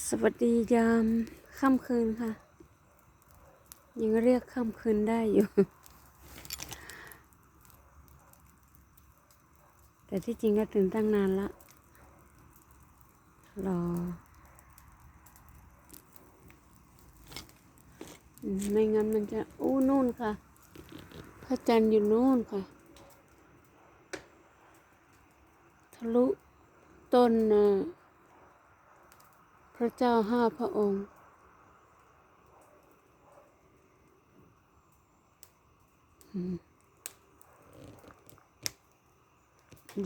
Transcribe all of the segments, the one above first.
สวัสดียามค่ำคืนค่ะ ยังเรียกค่ำคืนได้อยู่ แต่ที่จริงก็ตื่นตั้งนานละรอ ไม่งั้นมันจะ อู้นู่นค่ะ พระจันทร์อยู่นู่นค่ะ ทะลุต้นน่ะ ระเจ้าห้าพระองค์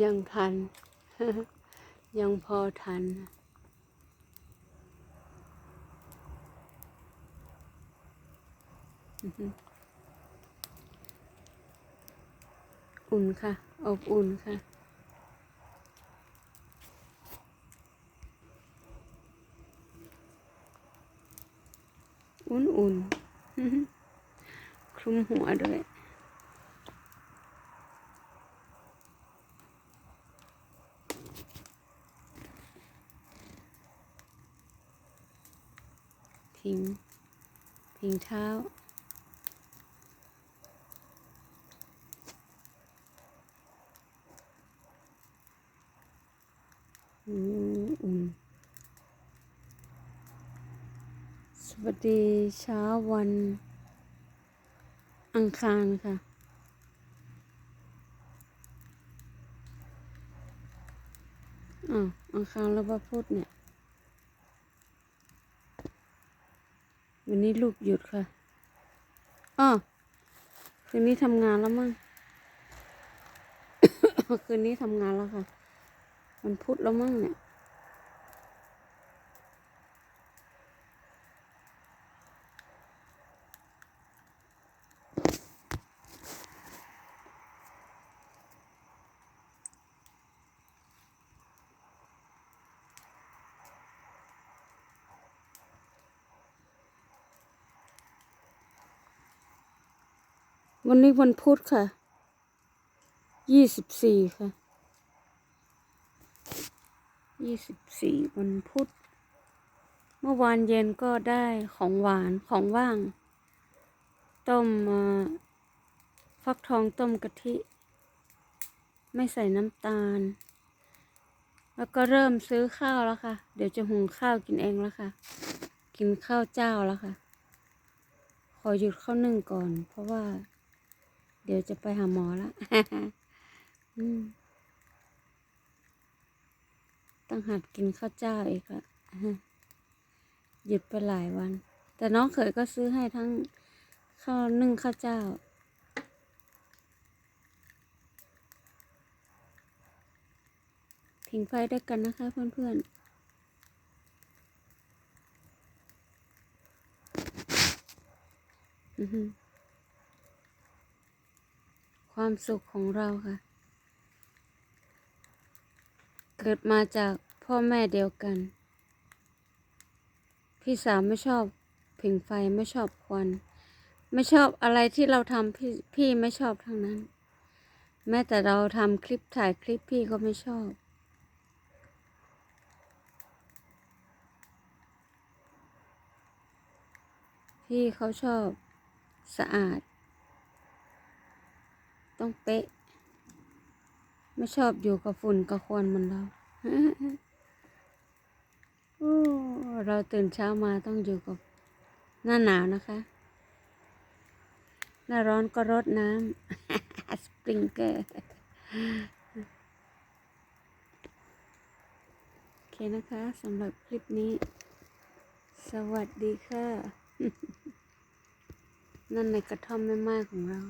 ยังทัน ยังพอทัน อุ่นค่ะ อบอุ่นค่ะ อุ่นๆคลุมหัวด้วยพิงพิงเท้าอืมอุ่น ส วัสดีเช้าวัน อังคารค่ะอ่าวอังคารแล้วว่าพูดเนี่ย วันนี้ลูกหยุดค่ะอ้อคืนนี้ทำงานแล้วมั้ง คืนนี้ทำงานแล้วค่ะ มันพุธแล้วมั้งเนี่ย วันนี้วันพุธค่ะ ยี่สิบสี่ค่ะ ยี่สิบสี่วันพุธ เมื่อวานเย็นก็ได้ของหวานของว่าง ต้มฟักทองต้มกะทิ ไม่ใส่น้ำตาล แล้วก็เริ่มซื้อข้าวแล้วค่ะ เดี๋ยวจะหุงข้าวกินเองแล้วค่ะ กินข้าวเจ้าแล้วค่ะ ขอหยุดข้าวนึ่งก่อนเพราะว่า เดี๋ยวจะไปหาหมอละอืมต้องหัดกินข้าวเจ้าอีกละหยุดไปหลายวัน แต่น้องเขยก็ซื้อให้ทั้งข้าวนึ่งข้าวเจ้าผิงไฟด้วยกันนะคะเพื่อนๆอือหือ ความสุขของเราค่ะ เกิดมาจากพ่อแม่เดียวกัน พี่สาวไม่ชอบผิงไฟไม่ชอบควัน ไม่ชอบอะไรที่เราทำพี่พี่ไม่ชอบทั้งนั้น แม้แต่เราทำคลิปถ่ายคลิปพี่ก็ไม่ชอบพี่เขาชอบสะอาด ต้องเป๊ะ ไม่ชอบอยู่กับฝุ่นกับควันเหมือนเราเราตื่นเช้ามาต้องอยู่กับหน้าหนาวนะคะ หน้าร้อนก็รดน้ำ สปริงเกอร์ โอเคนะคะสำหรับคลิปนี้ สวัสดีค่ะ นั่นในกระท่อมแม่ไม้ของเรา